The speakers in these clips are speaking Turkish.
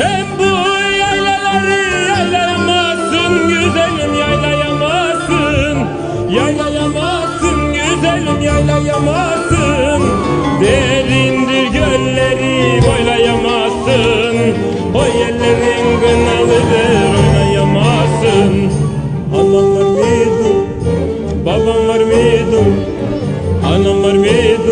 Sen bu yaylaları yaylayamazsın güzelim yaylayamazsın. Yaylayamazsın güzelim yaylayamazsın. Derindir gölleri boylayamazsın. O yerlerin kınalıdır oynayamazsın. Anam var mıydı, babam var mıydı? Anam var mıydı,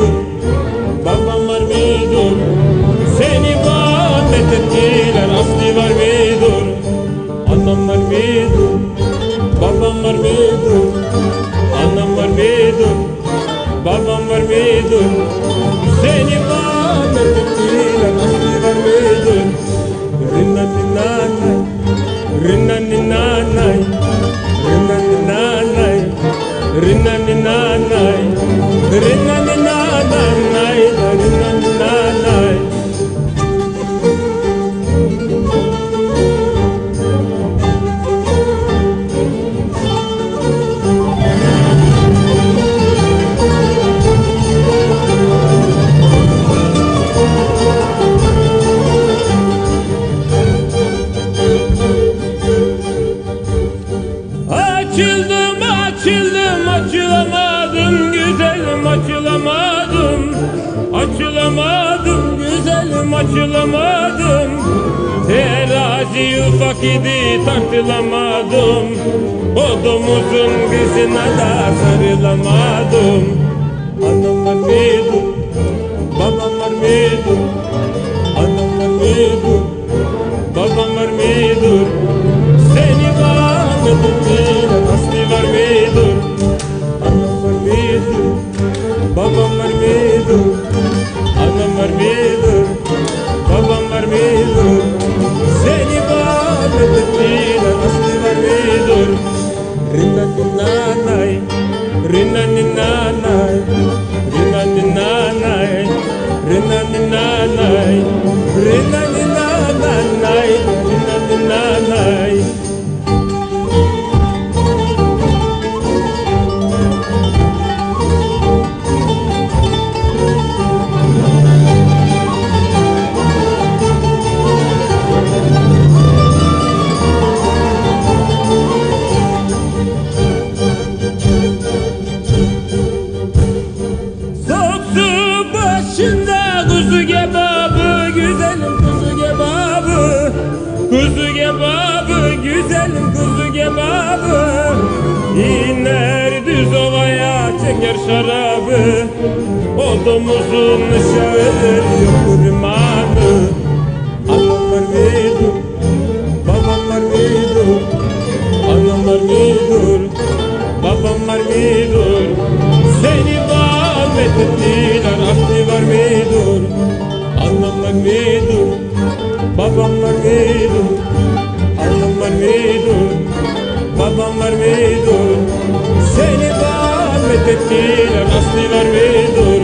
Rinna açılamadım. Terazi ufak idi tartılamadım O domuzun kızına da sarılamadım. Anam var mıydı? Babam var mıydı? Anam var mıydı? Babam var mıydı? Seni bağladım bile aslı var mıydı? Anam var mıydı? Babam Rinanninanai, rinanninanai, rinanninanai, rinanninanai, rinanninanai. Kebabı Güzelim kuzu kebabı. İner düz ovaya çeker şarabı. O domuzun nişanıdır yok limanı Anam var mıydı Babam var mıydı Anam var mıydı Babam var mıydı Seni muhabbet ettiler ettiler Aslı var mıydı